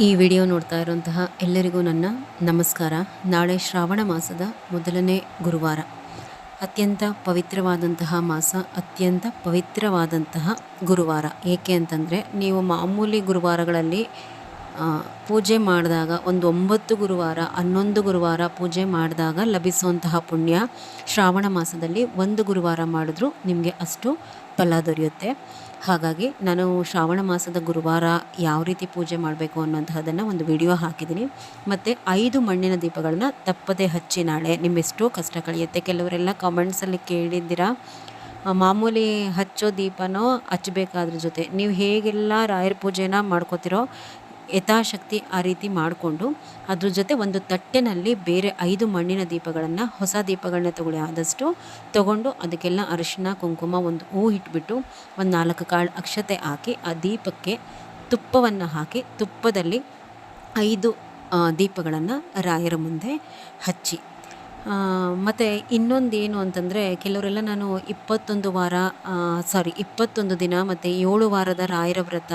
ಈ ವಿಡಿಯೋ ನೋಡ್ತಾ ಇರುವಂತಹ ಎಲ್ಲರಿಗೂ ನನ್ನ ನಮಸ್ಕಾರ. ನಾಳೆ ಶ್ರಾವಣ ಮಾಸದ ಮೊದಲನೇ ಗುರುವಾರ. ಅತ್ಯಂತ ಪವಿತ್ರವಾದಂತಹ ಮಾಸ, ಅತ್ಯಂತ ಪವಿತ್ರವಾದಂತಹ ಗುರುವಾರ. ಏಕೆ ಅಂತಂದರೆ, ನೀವು ಮಾಮೂಲಿ ಗುರುವಾರಗಳಲ್ಲಿ ಪೂಜೆ ಮಾಡಿದಾಗ ಒಂದು ಒಂಬತ್ತು ಗುರುವಾರ, ಹನ್ನೊಂದು ಗುರುವಾರ ಪೂಜೆ ಮಾಡಿದಾಗ ಲಭಿಸುವಂತಹ ಪುಣ್ಯ ಶ್ರಾವಣ ಮಾಸದಲ್ಲಿ ಒಂದು ಗುರುವಾರ ಮಾಡಿದ್ರೂ ನಿಮಗೆ ಅಷ್ಟು ಫಲ ದೊರೆಯುತ್ತೆ. ಹಾಗಾಗಿ ನಾನು ಶ್ರಾವಣ ಮಾಸದ ಗುರುವಾರ ಯಾವ ರೀತಿ ಪೂಜೆ ಮಾಡಬೇಕು ಅನ್ನೋಂತಹದನ್ನು ಒಂದು ವಿಡಿಯೋ ಹಾಕಿದ್ದೀನಿ. ಮತ್ತು ಐದು ಮಣ್ಣಿನ ದೀಪಗಳನ್ನ ತಪ್ಪದೆ ಹಚ್ಚಿ ನಾಳೆ ನಿಮ್ಮೆಷ್ಟೋ ಕಷ್ಟ ಕಳೆಯುತ್ತೆ. ಕೆಲವರೆಲ್ಲ ಕಾಮೆಂಟ್ಸಲ್ಲಿ ಕೇಳಿದ್ದೀರಾ? ಮಾಮೂಲಿ ಹಚ್ಚೋ ದೀಪನೋ ಹಚ್ಚಬೇಕಾದ್ರ ಜೊತೆ ನೀವು ಹೇಗೆಲ್ಲ ರಾಯರ ಪೂಜೆನ ಮಾಡ್ಕೋತಿರೋ ಯಥಾಶಕ್ತಿ ಆ ರೀತಿ ಮಾಡಿಕೊಂಡು ಅದ್ರ ಜೊತೆ ಒಂದು ತಟ್ಟೆನಲ್ಲಿ ಬೇರೆ ಐದು ಮಣ್ಣಿನ ದೀಪಗಳನ್ನು, ಹೊಸ ದೀಪಗಳನ್ನ ತಗೊಳ್ಳಿ. ಆದಷ್ಟು ತಗೊಂಡು ಅದಕ್ಕೆಲ್ಲ ಅರಿಶಿನ ಕುಂಕುಮ, ಒಂದು ಹೂ ಇಟ್ಬಿಟ್ಟು ಒಂದು ನಾಲ್ಕು ಕಾಳು ಅಕ್ಷತೆ ಹಾಕಿ ಆ ದೀಪಕ್ಕೆ ತುಪ್ಪವನ್ನು ಹಾಕಿ ತುಪ್ಪದಲ್ಲಿ ಐದು ದೀಪಗಳನ್ನು ರಾಯರ ಮುಂದೆ ಹಚ್ಚಿ. ಮತ್ತು ಇನ್ನೊಂದು ಏನು ಅಂತಂದರೆ ಕೆಲವರೆಲ್ಲ ನಾನು ಇಪ್ಪತ್ತೊಂದು ವಾರ ಸಾರಿ ಇಪ್ಪತ್ತೊಂದು ದಿನ ಮತ್ತು ಏಳು ವಾರದ ರಾಯರ ವ್ರತ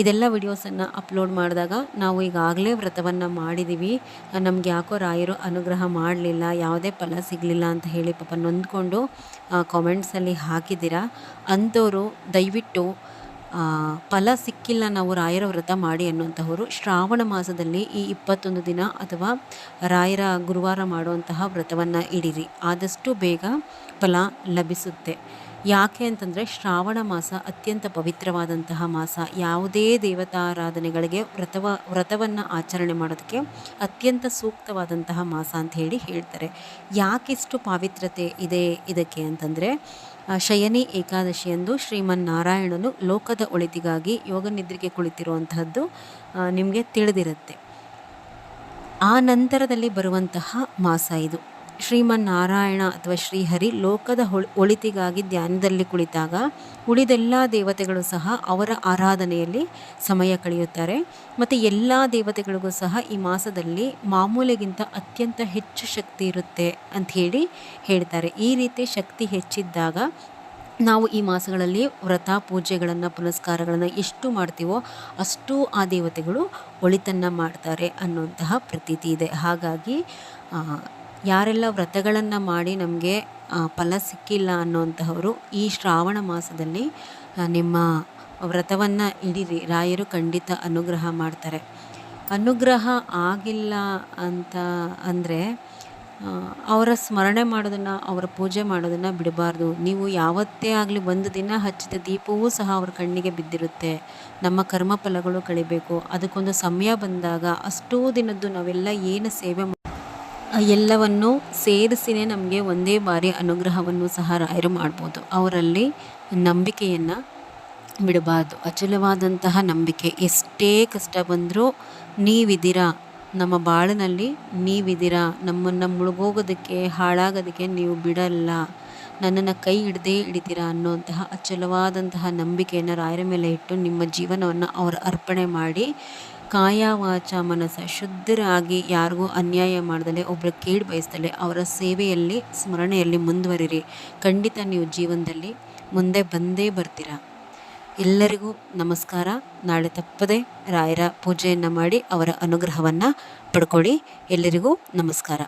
ಇದೆಲ್ಲ ವಿಡಿಯೋಸನ್ನು ಅಪ್ಲೋಡ್ ಮಾಡಿದಾಗ ನಾವು ಈಗಾಗಲೇ ವ್ರತವನ್ನು ಮಾಡಿದ್ದೀವಿ ನಮ್ಗೆ ಯಾಕೋ ರಾಯರು ಅನುಗ್ರಹ ಮಾಡಲಿಲ್ಲ, ಯಾವುದೇ ಫಲ ಸಿಗಲಿಲ್ಲ ಅಂತ ಹೇಳಿ ಪಾಪ ನೊಂದ್ಕೊಂಡು ಕಾಮೆಂಟ್ಸಲ್ಲಿ ಹಾಕಿದ್ದೀರಾ. ಅಂಥವರು ದಯವಿಟ್ಟು ಫಲ ಸಿಕ್ಕಿಲ್ಲ ನಾವು ರಾಯರ ವ್ರತ ಮಾಡಿ ಅನ್ನುವಂಥವರು ಶ್ರಾವಣ ಮಾಸದಲ್ಲಿ ಈ ಇಪ್ಪತ್ತೊಂದು ದಿನ ಅಥವಾ ರಾಯರ ಗುರುವಾರ ಮಾಡುವಂತಹ ವ್ರತವನ್ನು ಇಡಿರಿ. ಆದಷ್ಟು ಬೇಗ ಫಲ ಲಭಿಸುತ್ತೆ. ಯಾಕೆ ಅಂತಂದರೆ ಶ್ರಾವಣ ಮಾಸ ಅತ್ಯಂತ ಪವಿತ್ರವಾದಂತಹ ಮಾಸ. ಯಾವುದೇ ದೇವತಾರಾಧನೆಗಳಿಗೆ ವ್ರತವ, ವ್ರತವನ್ನು ಆಚರಣೆ ಮಾಡೋದಕ್ಕೆ ಅತ್ಯಂತ ಸೂಕ್ತವಾದಂತಹ ಮಾಸ ಅಂತ ಹೇಳಿ ಹೇಳ್ತಾರೆ. ಯಾಕಿಷ್ಟು ಪಾವಿತ್ರತೆ ಇದೆ ಇದಕ್ಕೆ ಅಂತಂದರೆ ಶಯನಿ ಏಕಾದಶಿಯಂದು ಶ್ರೀಮನ್ನಾರಾಯಣನು ಲೋಕದ ಒಳಿತಿಗಾಗಿ ಯೋಗ ನಿದ್ರೆಗೆ ಕುಳಿತಿರುವಂತಹದ್ದು ನಿಮಗೆ ತಿಳಿದಿರುತ್ತೆ. ಆ ನಂತರದಲ್ಲಿ ಬರುವಂತಹ ಮಾಸ ಇದು. ಶ್ರೀಮನ್ನಾರಾಯಣ ಅಥವಾ ಶ್ರೀಹರಿ ಲೋಕದ ಒಳಿತಿಗಾಗಿ ಧ್ಯಾನದಲ್ಲಿ ಕುಳಿತಾಗ ಉಳಿದೆಲ್ಲ ದೇವತೆಗಳು ಸಹ ಅವರ ಆರಾಧನೆಯಲ್ಲಿ ಸಮಯ ಕಳೆಯುತ್ತಾರೆ. ಮತ್ತು ಎಲ್ಲ ದೇವತೆಗಳಿಗೂ ಸಹ ಈ ಮಾಸದಲ್ಲಿ ಮಾಮೂಲಿಗಿಂತ ಅತ್ಯಂತ ಹೆಚ್ಚು ಶಕ್ತಿ ಇರುತ್ತೆ ಅಂತ ಹೇಳಿ ಹೇಳ್ತಾರೆ. ಈ ರೀತಿ ಶಕ್ತಿ ಹೆಚ್ಚಿದ್ದಾಗ ನಾವು ಈ ಮಾಸಗಳಲ್ಲಿ ವ್ರತ ಪೂಜೆಗಳನ್ನು, ಪುನಸ್ಕಾರಗಳನ್ನು ಎಷ್ಟು ಮಾಡ್ತೀವೋ ಅಷ್ಟು ಆ ದೇವತೆಗಳು ಒಳಿತನ್ನು ಮಾಡ್ತಾರೆ ಅನ್ನುವಂತಹ ಪ್ರತೀತಿ ಇದೆ. ಹಾಗಾಗಿ ಯಾರೆಲ್ಲ ವ್ರತಗಳನ್ನು ಮಾಡಿ ನಮಗೆ ಫಲ ಸಿಕ್ಕಿಲ್ಲ ಅನ್ನುವಂತಹವರು ಈ ಶ್ರಾವಣ ಮಾಸದಲ್ಲಿ ನಿಮ್ಮ ವ್ರತವನ್ನು ಇಡೀರಿ. ರಾಯರು ಖಂಡಿತ ಅನುಗ್ರಹ ಮಾಡ್ತಾರೆ. ಅನುಗ್ರಹ ಆಗಿಲ್ಲ ಅಂತ ಅಂದರೆ ಅವರ ಸ್ಮರಣೆ ಮಾಡೋದನ್ನು, ಅವರ ಪೂಜೆ ಮಾಡೋದನ್ನು ಬಿಡಬಾರ್ದು. ನೀವು ಯಾವತ್ತೇ ಆಗಲಿ ಒಂದು ದಿನ ಹಚ್ಚಿದ ದೀಪವೂ ಸಹ ಅವ್ರ ಕಣ್ಣಿಗೆ ಬಿದ್ದಿರುತ್ತೆ. ನಮ್ಮ ಕರ್ಮ ಫಲಗಳು ಕಳಿಬೇಕು. ಅದಕ್ಕೊಂದು ಸಮಯ ಬಂದಾಗ ಅಷ್ಟೂ ದಿನದ್ದು ನಾವೆಲ್ಲ ಏನು ಸೇವೆ ಎಲ್ಲವನ್ನು ಸೇರಿಸಿನೇ ನಮಗೆ ಒಂದೇ ಬಾರಿ ಅನುಗ್ರಹವನ್ನು ಸಹ ರಾಯರು ಮಾಡ್ಬೋದು. ಅವರಲ್ಲಿ ನಂಬಿಕೆಯನ್ನು ಬಿಡಬಾರ್ದು. ಅಚಲವಾದಂತಹ ನಂಬಿಕೆ. ಎಷ್ಟೇ ಕಷ್ಟ ಬಂದರೂ ನೀವಿದ್ದೀರಾ? ನಮ್ಮ ಬಾಳಿನಲ್ಲಿ ನೀವಿದ್ದೀರಾ? ನಮ್ಮನ್ನು ಮುಳುಗೋಗೋದಕ್ಕೆ, ಹಾಳಾಗೋದಕ್ಕೆ ನೀವು ಬಿಡಲ್ಲ. ನನ್ನನ್ನು ಕೈ ಹಿಡ್ದೇ ಹಿಡಿತೀರಾ ಅನ್ನೋಂತಹ ಅಚಲವಾದಂತಹ ನಂಬಿಕೆಯನ್ನು ರಾಯರ ಮೇಲೆ ಇಟ್ಟು ನಿಮ್ಮ ಜೀವನವನ್ನು ಅವರು ಅರ್ಪಣೆ ಮಾಡಿ ಕಾಯ ವಾಚ ಮನಸ್ಸ. ಶುದ್ಧರಾಗಿ ಯಾರಿಗೂ ಅನ್ಯಾಯ ಮಾಡ್ದಲೆ ಒಬ್ಬರ ಕೇಳಿ ಬಯಸ್ದಲೆ ಅವರ ಸೇವೆಯಲ್ಲಿ, ಸ್ಮರಣೆಯಲ್ಲಿ ಮುಂದುವರಿರಿ. ಖಂಡಿತ ನೀವು ಜೀವನದಲ್ಲಿ ಮುಂದೆ ಬಂದೇ ಬರ್ತೀರಾ? ಎಲ್ಲರಿಗೂ ನಮಸ್ಕಾರ. ನಾಳೆ ತಪ್ಪದೆ ರಾಯರ ಪೂಜೆಯನ್ನು ಮಾಡಿ ಅವರ ಅನುಗ್ರಹವನ್ನು ಪಡ್ಕೊಳ್ಳಿ. ಎಲ್ಲರಿಗೂ ನಮಸ್ಕಾರ.